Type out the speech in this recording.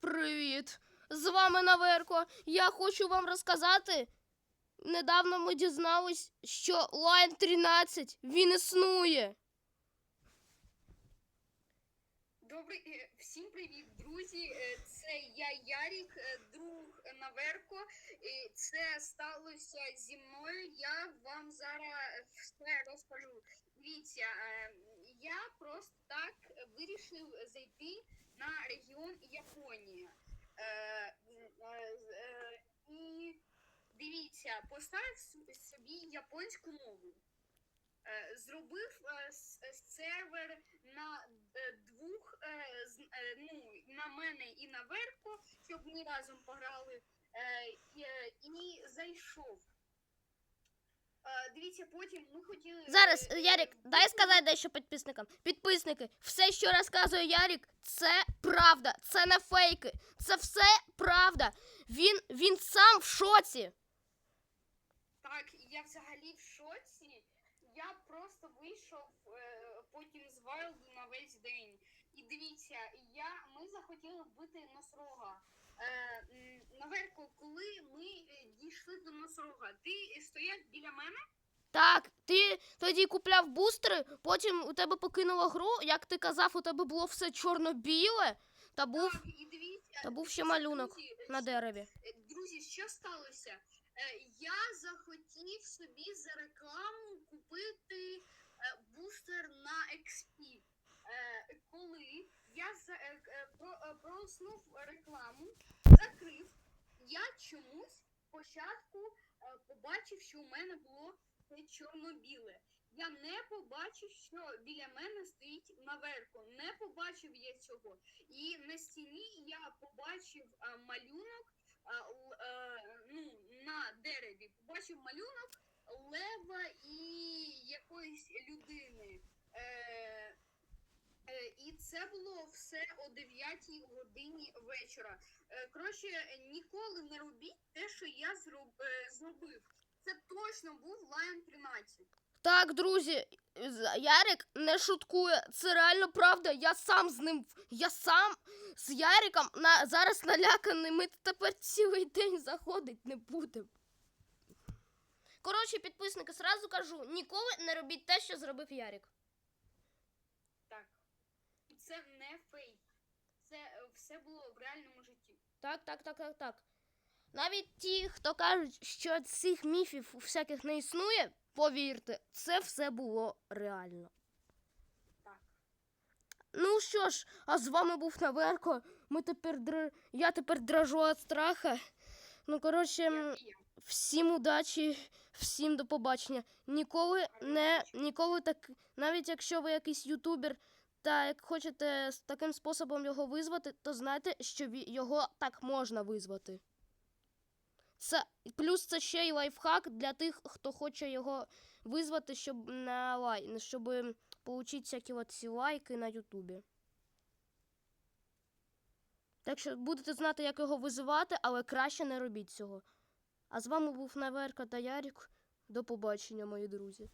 Привіт! З вами Наверко. Я хочу вам розказати. Недавно ми дізнались, що Line 13 він існує. Добрий е, всім привіт, друзі. Е, Це я Ярік, е, друг Наверко. Це сталося зі мною. Я вам зараз все розкажу. Дивіться, я просто так вирішив зайти на регіон Японія. Е, е, е, І дивіться, поставив собі японську мову. Е, Зробив е, сервер на е, двох е, е, ну, на мене і на Верко, щоб ми разом пограли. Е, е, і зайшов. Дивіться, потім ми хотіли. Зараз, е, Ярік, дай сказати дещо підписникам. Підписники, все, що розказує Ярік, це правда, це не фейки. Це все правда. Він, він сам в шоці. Так, я взагалі в шоці. Я просто вийшов е, потім з Вайлду на весь день. І дивіться, я, ми захотіли вбити носорога. Е, м, Наверко, коли ми е, до носорога, ти стояв біля мене? Так, ти тоді купляв бустери, потім у тебе покинуло гру, як ти казав, у тебе було все чорно-біле, та був, Так, і дивіться, та був ще малюнок друзі, на дереві. Е, Друзі, що сталося? Е, Я захотів собі за рекламу купити е, бустер на XP. Е, Коли я за- е, е, про- е, проснув рекламу, закрив, я чомусь спочатку е, побачив, що у мене було це чорно-біле. Я не побачив, що біля мене стоїть наверху. Не побачив я цього. І на стіні я побачив е, малюнок а, е, ну, на дереві побачив малюнок лева і якоїсь людини. Е, е, і це було все о 9 годині вечора. Е, коротше, ніколи не робіть те, що я е, зробив. Це точно був Lion 13. Так, друзі, Ярик не шуткує. Це реально правда. Я сам з ним. Я сам з Яриком на, зараз наляканий. Ми тепер цілий день заходить не будемо. Коротше, підписники, сразу кажу, ніколи не робіть те, що зробив Ярик. Це не фейк. Це е, все було в реальному житті. Так, так, так, так, так. Навіть ті, хто кажуть, що цих міфів всяких не існує, повірте, це все було реально. Так. Ну що ж, а з вами був Наверко. Ми тепер др... Я тепер дрожу від страха. Ну, коротше, всім удачі, всім до побачення. Ніколи не ніколи так, навіть якщо ви якийсь ютубер, та як хочете з таким способом його визвати, то знайте, що його так можна визвати. Це плюс це ще й лайфхак для тих, хто хоче його визвати, щоб на лай, щоб отримати всякі от ці лайки на Ютубі. Так що будете знати, як його визивати, але краще не робіть цього. А з вами був Наверка та Ярік. До побачення, мої друзі.